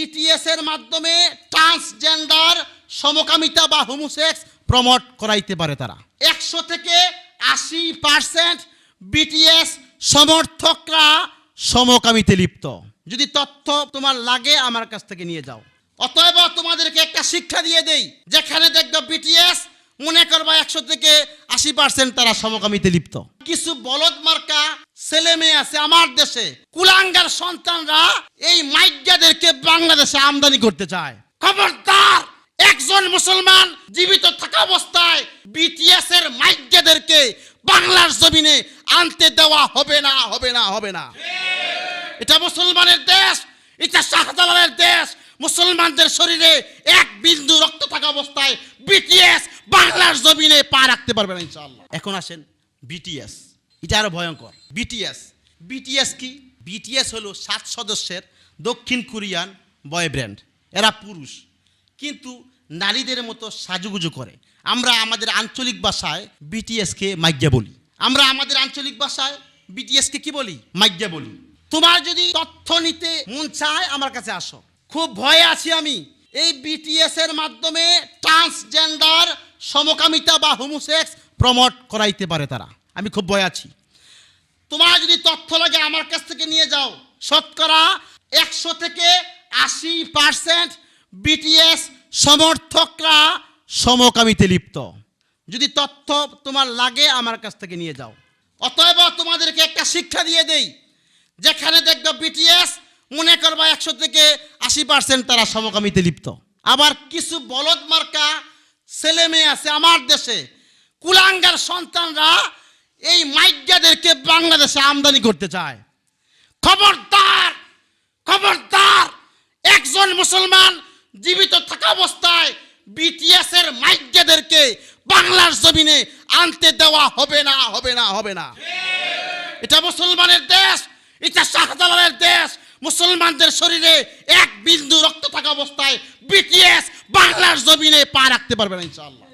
BTS এর মাধ্যমে transgender সমকামিতা বা হোমোসেক্স প্রমোট করাইতে পারে তারা। একশো থেকে আশি পার্সেন্ট বিটিএস সমর্থকরা সমকামিতে লিপ্ত। যদি তথ্য তোমার লাগে, আমার কাছ থেকে নিয়ে যাও। অতএব তোমাদেরকে একটা শিক্ষা দিয়ে দেই, যেখানে দেখবে বিটিএস মনে করবা একশো থেকে আশি পার্সেন্ট তারা সমকামিতে লিপ্ত। কিছু বলদ মার্কা ছেলে মেয়ে আছে আমার দেশে, কুলাঙ্গার সন্তানরা এই মাইজ্ঞাদেরকে বাংলাদেশে আমদানি করতে চায়। খবরদার, একজন মুসলমান জীবিত থাকা অবস্থায় বিটিএস এর মাইজ্ঞাদেরকে বাংলার জমিনে আনতে দেওয়া হবে না হবে না হবে না। এটা মুসলমানের দেশ, এটা শাহজালালের দেশ। মুসলমানদের শরীরে এক বিন্দু রক্ত থাকা অবস্থায় বিটিএস বাংলার জমিনে পা রাখতে পারবে না, ইনশাআল্লাহ। এখন আসেন বিটিএস এটা আরও ভয়ঙ্কর। বিটিএস বিটিএস কি? বিটিএস হলো সাত সদস্যের দক্ষিণ কোরিয়ান বয় ব্র্যান্ড। এরা পুরুষ। কিন্তু নারীদের মতো সাজুগুজু করে। আমরা আমাদের আঞ্চলিক ভাষায় বিটিএসকে মাইজ্ঞা বলি। আমরা আমাদের আঞ্চলিক ভাষায় বিটিএসকে কি বলি? মাইজ্ঞা বলি। তোমার যদি তথ্য নিতে মন চায়, আমার কাছে আসো। খুব ভয়ে আছি আমি। এই বিটিএস এর মাধ্যমে ট্রান্সজেন্ডার সমকামিতা বা হোমোসেক্স প্রমোট করাইতে পারে তারা। আমি খুব ভয় আছি। তোমার যদি তথ্য লাগে আমার কাছ থেকে নিয়ে যাও। শতকরা একশো থেকে আশি পার্সেন্ট বিটিএস সমর্থকরা সমকামিতে লিপ্ত। যদি তথ্য তোমার লাগে আমার কাছ থেকে নিয়ে যাও। অতএব তোমাদেরকে একটা শিক্ষা দিয়ে দেই, যেখানে দেখবে বিটিএস মনে করবা একশো থেকে আশি পার্সেন্ট তারা সমকামিতে লিপ্ত। আবার কিছু বলদ মার্কা ছেলে মেয়ে আছে আমার দেশে, কুলাঙ্গার সন্তানরা এই মাইজ্ঞাদেরকে বাংলাদেশে আমদানি করতে চায়। খবরদার খবরদার, একজন মুসলমান জীবিত থাকা অবস্থায় বিটিএস এর মাইজ্ঞাদেরকে বাংলার জমিনে আনতে দেওয়া হবে না হবে না হবে না। এটা মুসলমানের দেশ, এটা শাহজালালের দেশ। মুসলমানদের শরীরে এক বিন্দু রক্ত থাকা অবস্থায় বিটিএস বাংলার জমিনে পা রাখতে পারবে না, ইনশাআল্লাহ।